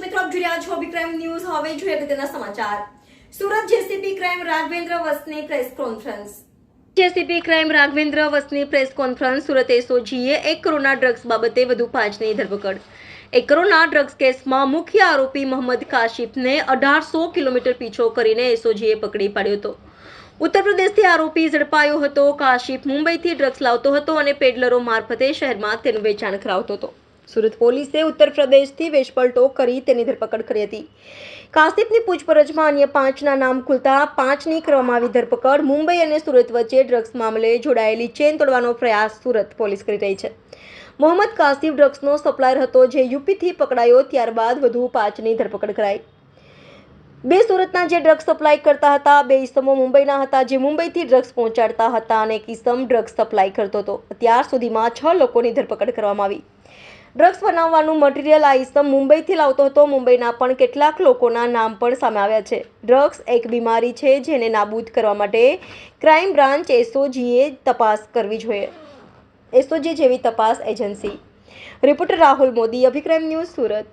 હવે જોઈએ અગત્યના સમાચાર. Surat JCB crime Raghavendra વસની press conference. JCB crime Raghavendra વસની press conference Surat એસઓજીએ એક કરોડના ડ્રગ્સ બાબતે વધુ પાંચની ધરપકડ. એક કરોડના ડ્રગ્સ કેસમાં મુખ્ય આરોપી મોહમ્મદ કાશિફને અઢારસો કિલોમીટર પીછો કરીને એસઓજીએ પકડી પાડ્યો હતો. ઉત્તર પ્રદેશથી આરોપી ઝડપાયો હતો. કાશિફ મુંબઈથી ડ્રગ્સ લાવતો હતો અને પેડલરો મારફતે શહેરમાં તેનું વેચાણ કરાવતો હતો. સુરત પોલીસે ઉત્તર પ્રદેશથી વેશપલટો કરી તેની ધરપકડ કરી હતી. કાશિફની પૂછપરછમાં અન્ય પાંચના નામ ખુલતા પાંચની કરવામાં આવી ધરપકડ. મુંબઈ અને સુરત વચ્ચે ડ્રગ્સ મામલે જોડાયેલી ચેન તોડવાનો પ્રયાસ સુરત પોલીસ કરી રહી છે. મોહમ્મદ કાસિફ ડ્રગ્સનો સપ્લાયર હતો જે યુપીથી પકડાયો ત્યારબાદ વધુ પાંચની ધરપકડ કરાઈ. બે સુરતના જે ડ્રગ્સ સપ્લાય કરતા હતા, બે ઇસમો મુંબઈના હતા જે મુંબઈથી ડ્રગ્સ પહોંચાડતા હતા અને એક ઇસમ ડ્રગ્સ સપ્લાય કરતો હતો. અત્યાર સુધીમાં છ લોકોની ધરપકડ કરવામાં આવી. ડ્રગ્સ બનાવવાનું મટીરિયલ આ ઇસમ મુંબઈથી લાવતો હતો. મુંબઈના પણ કેટલાક લોકોના નામ પણ સામે આવ્યા છે. ડ્રગ્સ એક બીમારી છે જેને નાબૂદ કરવા માટે ક્રાઇમ બ્રાન્ચ એસઓજીએ તપાસ કરવી જોઈએ. એસઓજી જેવી તપાસ agency. Reporter Rahul Modi, Abhikram news Surat.